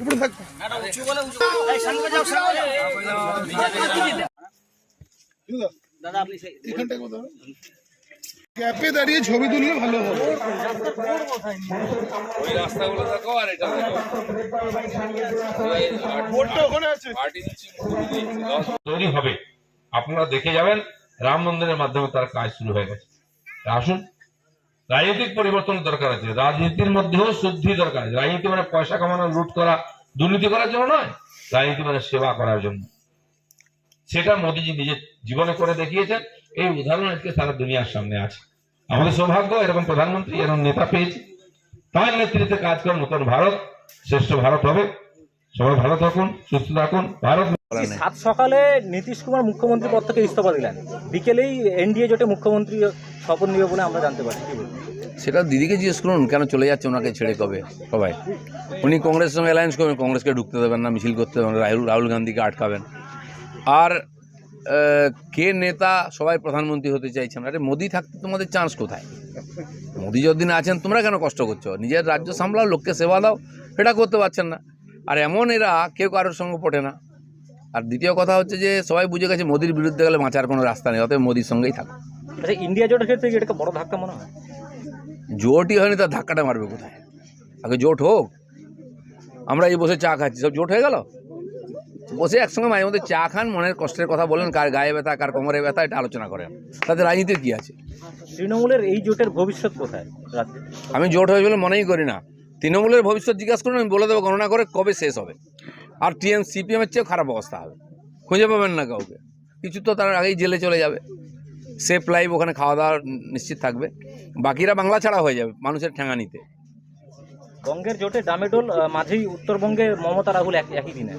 উপরে থাক। দাদা আপনি এখানটায় কোথাও গ্যাপে দাঁড়িয়ে ছবি তুললে ভালো হবে। ওই রাস্তাগুলো দেখো আর এটা তৈরি হবে। আপনারা দেখে যাবেন রাম মন্দিরের মাধ্যমে তার কাজ শুরু হয়ে গেছে। আসুন। রাজনৈতিক পরিবর্তন দরকার আছে। রাজনীতির মধ্যেও শুদ্ধি দরকার আছে। রাজনীতি মানে পয়সা কামানো লুট করা, দুর্নীতি করার জন্য নয়, রাজনীতি মানে সেবা করার জন্য। সেটা মোদীজি নিজের জীবনে করে দেখিয়েছেন। এই উদাহরণ আজকে সারা দুনিয়ার সামনে আছে। আমাদের সৌভাগ্য, এরকম প্রধানমন্ত্রী এরকম নেতা পেয়েছি। তার নেতৃত্বে কাজ করে নতুন ভারত, শ্রেষ্ঠ ভারত হবে। সবাই ভালো থাকুন সুস্থ থাকুন ভারত সাত সকালে নীতিশ কুমার মুখ্যমন্ত্রী পদ থেকে ইস্তফা দিলেন। বিকেলেই এনডিএ জোটে মুখ্যমন্ত্রী শপথ নেবে বলে আমরা জানতে পারছি। সেটা দিদিকে জিজ্ঞেস করুন কেন চলে যাচ্ছে ওনাকে ছেড়ে কবে? সবাই। উনি কংগ্রেসের সঙ্গে অ্যালায়েন্স করবেন কংগ্রেসকে ঢুকতে দেবেন না মিছিল করতে দেবেন রাহুল রাহুল গান্ধীকে আটকাবেন। আর কে নেতা সবাই প্রধানমন্ত্রী হতে চাইছেন? আরে মোদি থাকতে তোমাদের চান্স কোথায়? মোদি যতদিন আছেন তোমরা কেন কষ্ট করছ? নিজের রাজ্য সামলাও লোককে সেবা দাও সেটা করতে পারছেন না। আর এমন এরা কেউ কারোর সঙ্গে পটে না। আর দ্বিতীয় কথা হচ্ছে যে সবাই বুঝে গেছে মোদির বিরুদ্ধে গেলে বাঁচার কোনো রাস্তা নেই অতএব মোদির সঙ্গেই থাকো। আচ্ছা ইন্ডিয়া জোটের ক্ষেত্রে কি এটাকে বড় ধাক্কা মনে হয়? জোটই হয়নি তার ধাক্কাটা মারবে কোথায়? আগে জোট হোক আমরা এই বসে চা খাচ্ছি সব জোট হয়ে গেল? বসে একসঙ্গে মাঝে মধ্যে চা খান মনের কষ্টের কথা বলেন কার গায়ে ব্যথা কার কোমরে ব্যথা এটা আলোচনা করেন। তাতে রাজনীতির কী আছে? তৃণমূলের এই জোটের ভবিষ্যৎ কোথায় আমি জোট হবে বলে মনেই করি না। তৃণমূলের ভবিষ্যৎ জিজ্ঞাসা করুন আমি বলে দেবো গণনা করে কবে শেষ হবে। আর টিএম সিপিএমের চেয়েও খারাপ অবস্থা হবে। খুঁজে পাবেন না কাউকে। কিছু তো তার আগেই জেলে চলে যাবে। সেফ লাইফ ওখানে খাওয়া দাওয়া নিশ্চিত থাকবে। বাকিরা বাংলা ছাড়া হয়ে যাবে মানুষের ঠেঙা নিতে। বঙ্গের জোটে ডামেডোল মাঝেই উত্তরবঙ্গে মমতা রাহুল একই দিনে।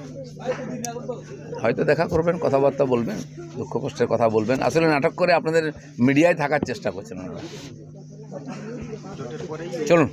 হয়তো দেখা করবেন কথাবার্তা বলবেন দুঃখ কষ্টের কথা বলবেন। আসলে নাটক করে আপনাদের মিডিয়ায় থাকার চেষ্টা করছেন ওনারা চলুন।